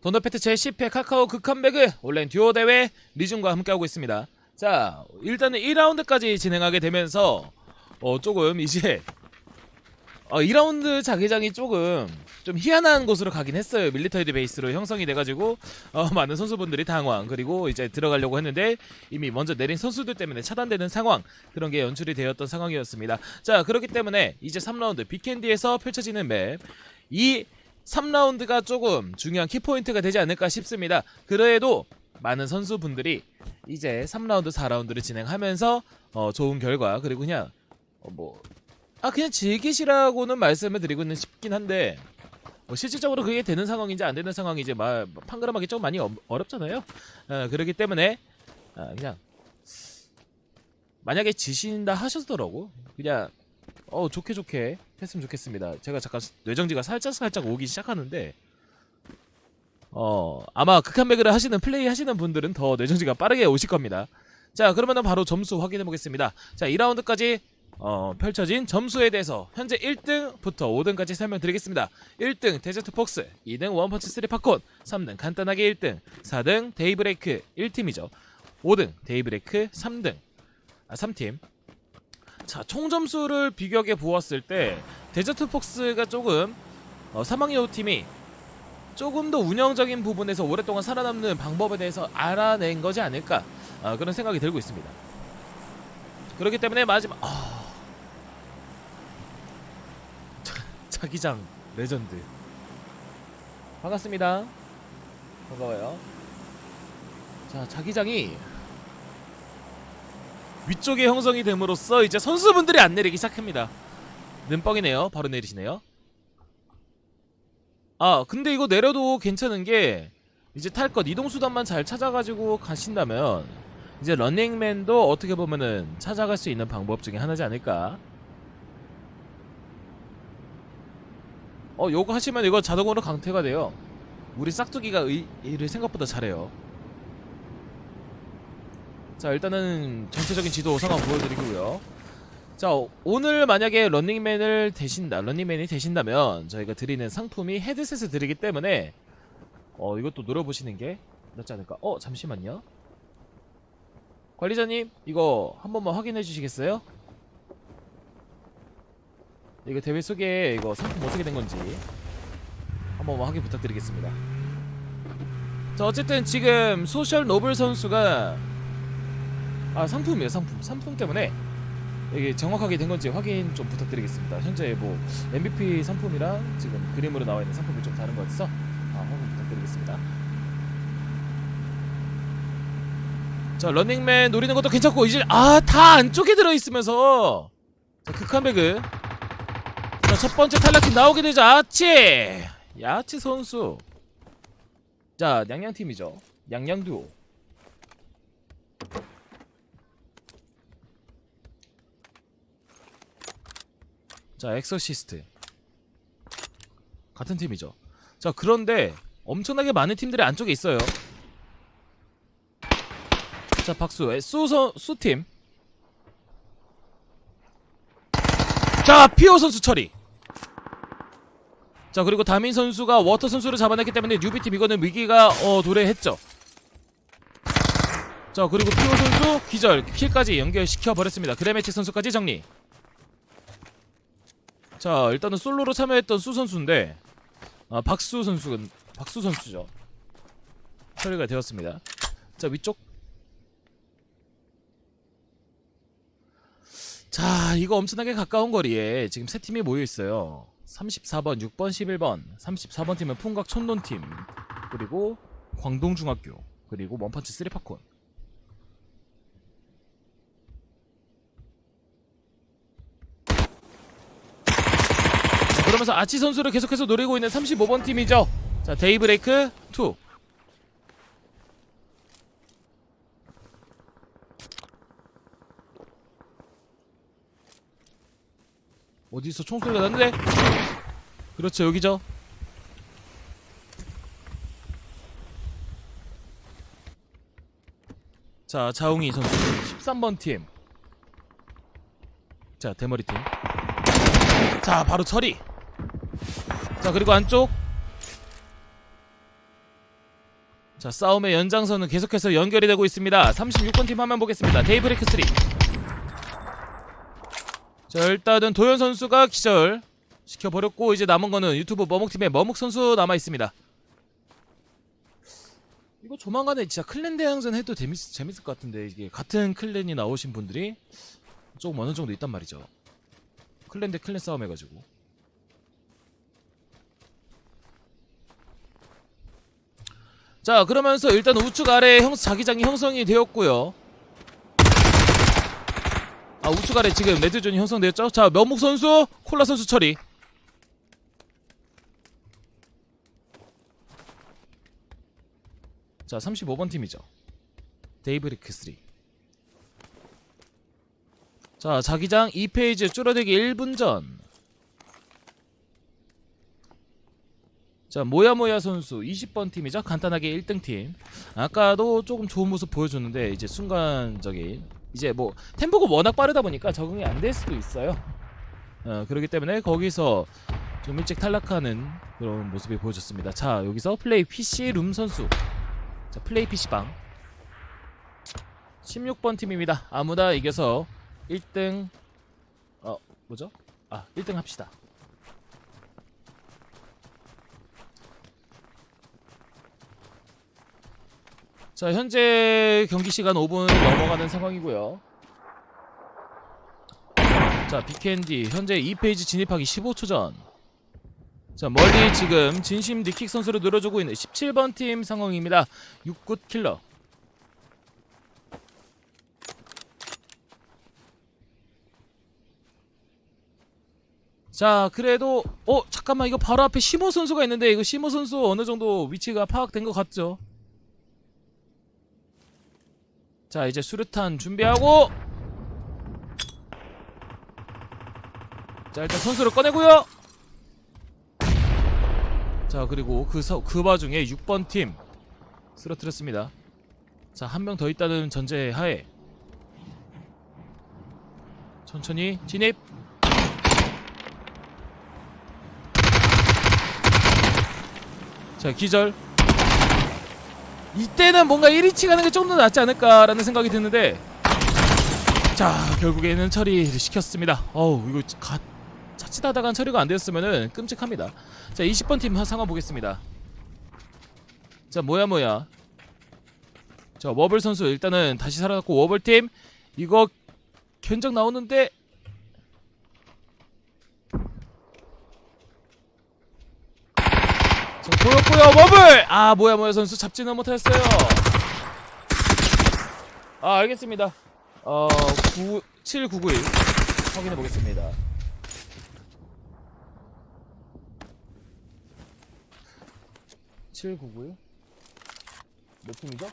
돈더패트 제10회 카카오 극한배그 온라인 듀오 대회 리준과 함께하고 있습니다. 자, 일단은 1라운드까지 진행하게 되면서 어 조금 이제 어 2라운드 자기장이 조금 좀 희한한 곳으로 가긴 했어요. 밀리터리 베이스로 형성이 돼가지고 어 많은 선수분들이 당황 그리고 이제 들어가려고 했는데 이미 먼저 내린 선수들 때문에 차단되는 상황 그런 게 연출이 되었던 상황이었습니다. 자 그렇기 때문에 이제 3라운드 빅캔디에서 펼쳐지는 맵이 3라운드가 조금 중요한 키포인트가 되지 않을까 싶습니다. 그래도 많은 선수분들이 이제 3라운드, 4라운드를 진행하면서 어, 좋은 결과 그리고 그냥 어, 뭐 아, 그냥 즐기시라고는 말씀을 드리고는 싶긴 한데 뭐 실질적으로 그게 되는 상황인지 안 되는 상황인지 말 판가름하기 좀 많이 어, 어렵잖아요. 어, 그렇기 때문에 아, 그냥 만약에 지신다 하셨더라고 그냥 어 좋게 좋게 했으면 좋겠습니다. 제가 잠깐 뇌정지가 살짝 살짝 오기 시작하는데 어 아마 극한 배그를 하시는 플레이 하시는 분들은 더 뇌정지가 빠르게 오실 겁니다. 자 그러면은 바로 점수 확인해 보겠습니다. 자 2라운드까지 어, 펼쳐진 점수에 대해서 현재 1등부터 5등까지 설명드리겠습니다. 1등 데저트 폭스, 2등 원펀치 3 팝콘, 3등 간단하게 1등, 4등 데이브레이크 1팀이죠. 5등 데이브레이크 3등, 아 3팀. 자, 총 점수를 비교해 보았을 때 데저트 폭스가 조금 어, 사망여우 팀이 조금 더 운영적인 부분에서 오랫동안 살아남는 방법에 대해서 알아낸 거지 않을까 아, 그런 생각이 들고 있습니다. 그렇기 때문에 마지막 아... 자, 자기장 레전드 반갑습니다. 반가워요. 자, 자기장이 위쪽에 형성이 됨으로써 이제 선수분들이 안 내리기 시작합니다. 눈뻥이네요. 바로 내리시네요. 아 근데 이거 내려도 괜찮은 게 이제 탈 것 이동수단만 잘 찾아가지고 가신다면 이제 런닝맨도 어떻게 보면은 찾아갈 수 있는 방법 중에 하나지 않을까 어 요거 하시면 이거 자동으로 강퇴가 돼요 우리 싹두기가 의, 일을 생각보다 잘해요 자 일단은 전체적인 지도 상황 보여드리고요. 자 오늘 만약에 런닝맨을 되신다 런닝맨이 되신다면 저희가 드리는 상품이 헤드셋을 드리기 때문에 어 이것도 노려보시는 게 낫지 않을까? 어 잠시만요. 관리자님 이거 한 번만 확인해 주시겠어요? 이거 대회 속에 이거 상품 어떻게 된 건지 한 번만 확인 부탁드리겠습니다. 자 어쨌든 지금 소셜 노블 선수가 아 상품이에요 상품. 상품 때문에 이게 정확하게 된 건지 확인 좀 부탁드리겠습니다. 현재 뭐 MVP 상품이랑 지금 그림으로 나와 있는 상품이 좀 다른 것 같아서 아, 확인 부탁드리겠습니다. 자 런닝맨 노리는 것도 괜찮고 이제 아 다 안쪽에 들어 있으면서. 자 극한 배그. 자첫 번째 탈락팀 나오게 되죠 아치! 야치 선수. 자 냥냥 팀이죠. 냥냥 듀오 자 엑소시스트. 같은 팀이죠. 자 그런데 엄청나게 많은 팀들이 안쪽에 있어요. 자 박수. 에, 수선 수팀. 자 피오 선수 처리. 자 그리고 다민 선수가 워터 선수를 잡아냈기 때문에 뉴비팀 이거는 위기가 어 도래했죠. 자 그리고 피오 선수 기절. 킬까지 연결시켜 버렸습니다. 그레메치 선수까지 정리 자 일단은 솔로로 참여했던 수 선수인데 아, 박수 선수는 박수 선수죠. 처리가 되었습니다. 자 위쪽. 자 이거 엄청나게 가까운 거리에 지금 세 팀이 모여 있어요. 34번 6번 11번 34번 팀은 풍각 촌론팀 그리고 광동중학교 그리고 원펀치 쓰리파콘 그러면서 아치 선수를 계속해서 노리고 있는 35번 팀이죠. 자, 데이브레이크 2. 어디서 총소리가 났는데? 그렇죠, 여기죠. 자, 자웅이 선수 13번 팀. 자, 대머리 팀. 자 바로 처리 자 그리고 안쪽. 자 싸움의 연장선은 계속해서 연결이 되고 있습니다. 36번 팀 화면 보겠습니다. 데이브레이크 3자 일단은 도현 선수가 기절 시켜버렸고 이제 남은 거는 유튜브 머묵팀의 머묵 선수 남아있습니다. 이거 조만간에 진짜 클랜 대항전 해도 재밌, 재밌을 것 같은데 이게 같은 클랜이 나오신 분들이 조금 어느 정도 있단 말이죠. 클랜 대 클랜 싸움 해가지고 자 그러면서 일단 우측 아래 형 자기장이 형성이 되었고요. 아 우측 아래 지금 레드존이 형성되었죠? 자 면목 선수 콜라 선수 처리. 자 35번 팀이죠. 데이브리크 3 자 자기장 2페이지 줄어들기 1분 전 자 모야모야 선수 20번 팀이죠? 간단하게 1등 팀. 아까도 조금 좋은 모습 보여줬는데 이제 순간적인 이제 뭐 템포가 워낙 빠르다 보니까 적응이 안 될 수도 있어요. 어, 그렇기 때문에 거기서 좀 일찍 탈락하는 그런 모습이 보여졌습니다. 자 여기서 플레이 PC 룸 선수. 자 플레이 PC방 16번 팀입니다. 아무나 이겨서 1등 어 뭐죠? 아 1등 합시다 자 현재 경기 시간 5분 넘어가는 상황이고요. 자 비켄디 현재 2페이지 진입하기 15초 전. 자 멀리 지금 진심 니킥 선수를 늘어주고 있는 17번 팀 상황입니다. 6굿 킬러. 자 그래도 어 잠깐만 이거 바로 앞에 시모 선수가 있는데 이거 시모 선수 어느 정도 위치가 파악된 것 같죠 자 이제 수류탄 준비하고. 자 일단 선수를 꺼내고요. 자 그리고 그, 서, 그 와중에 6번 팀 쓰러뜨렸습니다. 자 한 명 더 있다는 전제 하에 천천히 진입. 자 기절 이때는 뭔가 1위치 가는 게 좀 더 낫지 않을까라는 생각이 드는데 자 결국에는 처리를 시켰습니다. 어우 이거 가, 자칫하다간 처리가 안 되었으면은 끔찍합니다. 자 20번 팀 상황 보겠습니다. 자 뭐야 뭐야. 자 워블 선수 일단은 다시 살아났고 워블 팀 이거 견적 나오는데 보였고요. 워블! 아 뭐야 뭐야 선수. 잡지는 못했어요. 아 알겠습니다. 어 9, 7991 확인해 보겠습니다. (7991) 몇 팀이죠?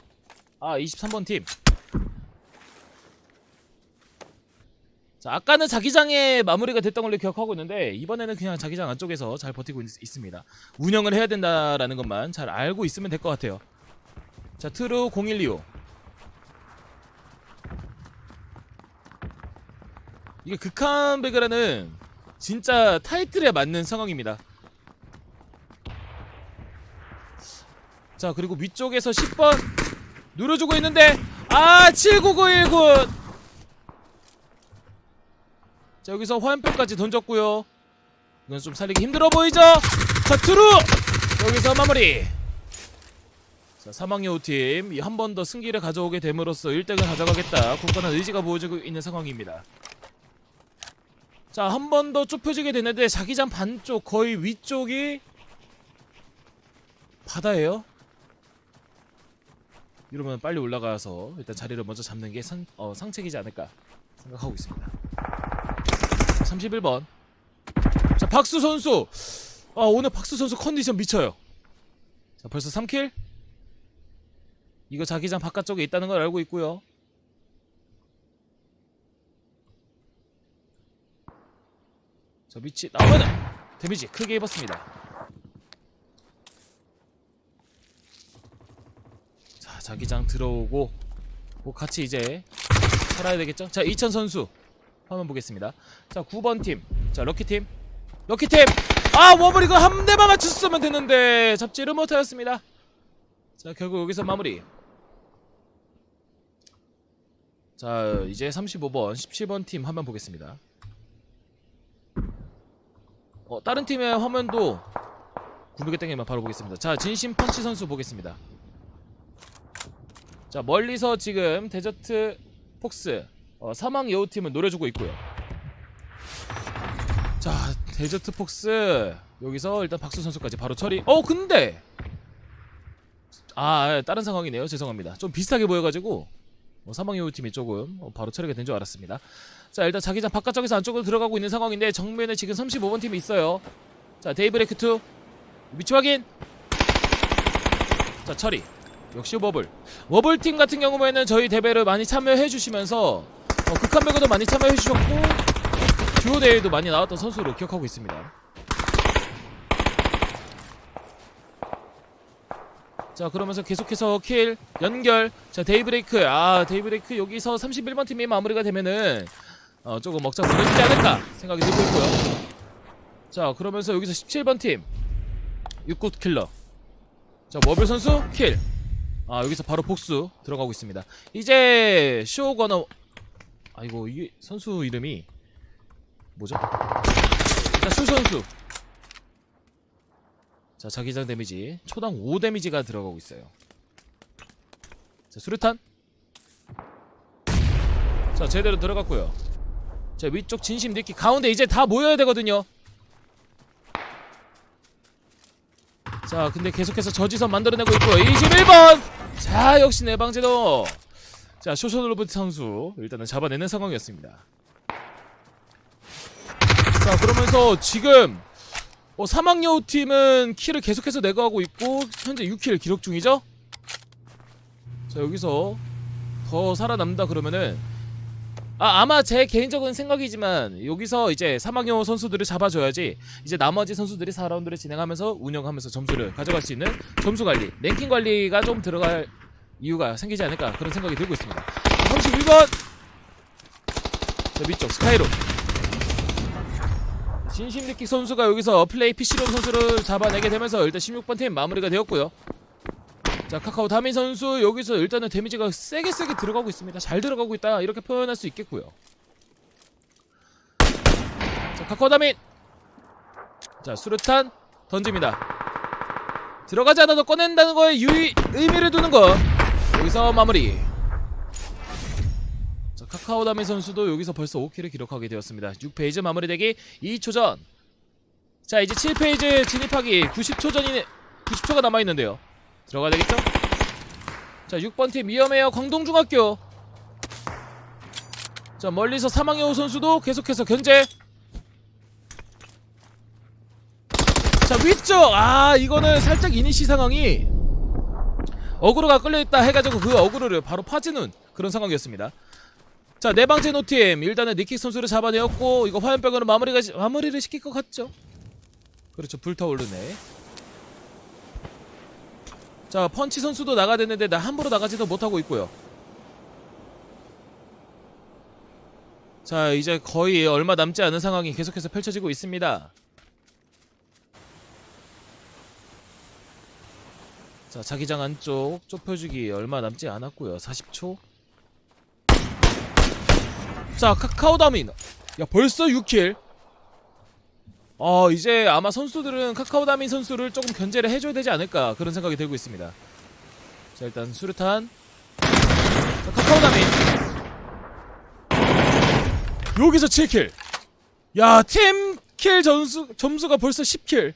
아 23번 팀 자, 아까는 자기장에 마무리가 됐던 걸로 기억하고 있는데 이번에는 그냥 자기장 안쪽에서 잘 버티고 있, 있습니다. 운영을 해야 된다라는 것만 잘 알고 있으면 될 것 같아요. 자, 트루 0125. 이게 극한 배그라는 진짜 타이틀에 맞는 상황입니다. 자, 그리고 위쪽에서 10번 누려주고 있는데 아, 7991군. 자 여기서 화염병까지 던졌고요. 이건 좀 살리기 힘들어 보이죠? 자 트루! 여기서 마무리. 자 사망여우팀 한 번 더 승기를 가져오게 됨으로써 1등을 가져가겠다. 굳건한 의지가 보여지고 있는 상황입니다. 자 한 번 더 좁혀지게 되는데 자기장 반쪽 거의 위쪽이 바다예요? 이러면 빨리 올라가서 일단 자리를 먼저 잡는 게 상, 어, 상책이지 않을까 생각하고 있습니다 31번. 자 박수 선수. 아 오늘 박수 선수 컨디션 미쳐요. 자 벌써 3킬? 이거 자기장 바깥쪽에 있다는 걸 알고 있고요. 자 위치 나오면은 데미지 크게 입었습니다. 자 자기장 들어오고 뭐 같이 이제 살아야 되겠죠? 자 이천 선수 화면 보겠습니다. 자, 9번 팀. 자, 럭키 팀. 럭키 팀. 아, 워블 이거 한 대만 맞췄으면 됐는데 잡지를 못하였습니다. 자 결국 여기서 마무리 자 이제 35번 17번 팀 화면 보겠습니다 어 다른 팀의 화면도 구르게 땡기면 바로 보겠습니다 자 진심 펀치 선수 보겠습니다 자 멀리서 지금 데저트 폭스 어, 사망 여우팀은 노려주고 있고요. 자 데저트 폭스. 여기서 일단 박수 선수까지 바로 처리. 어 근데! 아 다른 상황이네요. 죄송합니다. 좀 비슷하게 보여가지고. 어, 사망 여우팀이 조금 어, 바로 처리가 된 줄 알았습니다. 자 일단 자기장 바깥쪽에서 안쪽으로 들어가고 있는 상황인데 정면에 지금 35번 팀이 있어요. 자 데이브레이크 2 위치 확인! 자 처리. 역시 워블. 워블 팀 같은 경우에는 저희 대회를 많이 참여해 주시면서 어, 극한 배구도 많이 참여해 주셨고 듀오 대회도 많이 나왔던 선수로 기억하고 있습니다. 자 그러면서 계속해서 킬 연결. 자 데이브레이크. 아 데이브레이크 여기서 31번 팀이 마무리가 되면은 어 조금 먹자 무너지지 않을까 생각이 들고 있고요. 자 그러면서 여기서 17번 팀. 육구 킬러. 자 머블 선수 킬아 여기서 바로 복수 들어가고 있습니다. 이제 쇼거너 아이고 이게 선수 이름이 뭐죠? 쇼 선수. 자 자기장 데미지. 초당 5 데미지가 들어가고 있어요. 자 수류탄. 자 제대로 들어갔고요. 자 위쪽 진심 느끼 가운데 이제 다 모여야 되거든요. 자 근데 계속해서 저지선 만들어내고 있고요. 21번! 자 역시 내방제도 자 쇼쇼로버트 선수 일단은 잡아내는 상황이었습니다. 자 그러면서 지금 어, 사막여우 팀은 킬을 계속해서 내고하고 있고 현재 6킬 기록 중이죠? 자 여기서 더 살아남다 그러면은 아 아마 제 개인적인 생각이지만 여기서 이제 사막여우 선수들을 잡아줘야지 이제 나머지 선수들이 4라운드를 진행하면서 운영하면서 점수를 가져갈 수 있는 점수 관리 랭킹 관리가 좀 들어갈 이유가 생기지 않을까 그런 생각이 들고 있습니다. 31번! 자 위쪽 스카이로. 진심리킥 선수가 여기서 플레이 PC롬 선수를 잡아내게 되면서 일단 16번 팀 마무리가 되었고요. 자 카카오 다민 선수 여기서 일단은 데미지가 세게 세게 들어가고 있습니다. 잘 들어가고 있다. 이렇게 표현할 수 있겠고요. 자 카카오 다민! 자 수류탄 던집니다. 들어가지 않아도 꺼낸다는 거에 유의, 의미를 두는 거 여기서 마무리. 자 카카오 다민 선수도 여기서 벌써 5킬을 기록하게 되었습니다. 6페이지 마무리되기 2초 전자 이제 7페이지 진입하기 90초 전이네 90초가 남아있는데요. 들어가야 되겠죠? 자 6번 팀 위험해요. 광동중학교. 자 멀리서 사망여우 선수도 계속해서 견제. 자 위쪽. 아 이거는 살짝 이니시 상황이 어그로가 끌려있다 해가지고 그 어그로를 바로 파지는 그런 상황이었습니다. 자 네방제 노팀 일단은 니킥 선수를 잡아내었고 이거 화염병으로 마무리가 마무리를 시킬 것 같죠? 그렇죠. 불타오르네. 자 펀치 선수도 나가야 되는데 나 함부로 나가지도 못하고 있고요. 자 이제 거의 얼마 남지 않은 상황이 계속해서 펼쳐지고 있습니다 자 자기장 안쪽 좁혀주기 얼마 남지 않았고요. 40초. 자 카카오 다민. 야 벌써 6킬. 어 이제 아마 선수들은 카카오 다민 선수를 조금 견제를 해줘야 되지 않을까 그런 생각이 들고 있습니다. 자 일단 수류탄. 자 카카오 다민. 여기서 7킬. 야 팀킬 점수, 점수가 벌써 10킬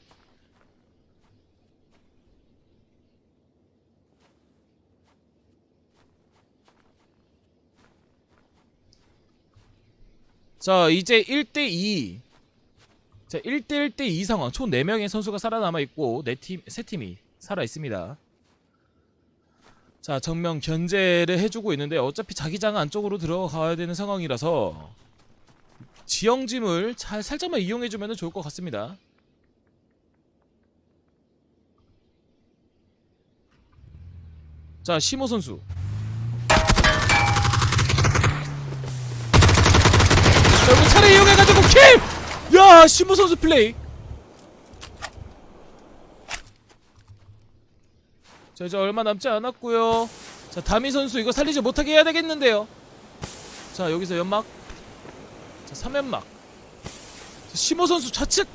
자 이제 1대2 자 1대1대 2 상황. 총 4명의 선수가 살아남아 있고 네팀 세 팀이 살아 있습니다. 자 정면 견제를 해주고 있는데 어차피 자기장 안쪽으로 들어가야 되는 상황이라서 지형짐을 잘 살짝만 이용해주면 좋을 것 같습니다. 자 시모 선수 킬! 야, 신부 선수 플레이. 자 이제 얼마 남지 않았고요. 자 다미 선수 이거 살리지 못하게 해야 되겠는데요. 자 여기서 연막. 자 3연막. 자, 시모 선수 좌측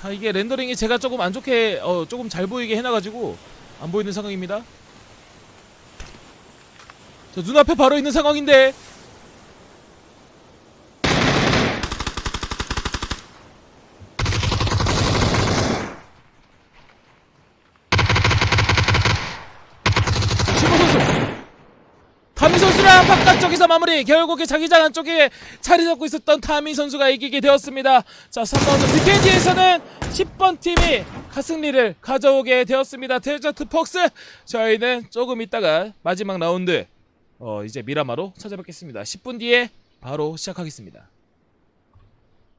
자 이게 렌더링이 제가 조금 안 좋게 어 조금 잘 보이게 해놔가지고 안 보이는 상황입니다. 저 눈앞에 바로 있는 상황인데 시모 선수 타미 선수랑 바깥쪽에서 마무리. 결국에 자기장 안쪽에 자리 잡고 있었던 타미 선수가 이기게 되었습니다. 자 3라운드 BKD에서는 10번 팀이 가승리를 가져오게 되었습니다. 데저트 폭스. 저희는 조금 있다가 마지막 라운드 어 이제 미라마로 찾아뵙겠습니다. 10분 뒤에 바로 시작하겠습니다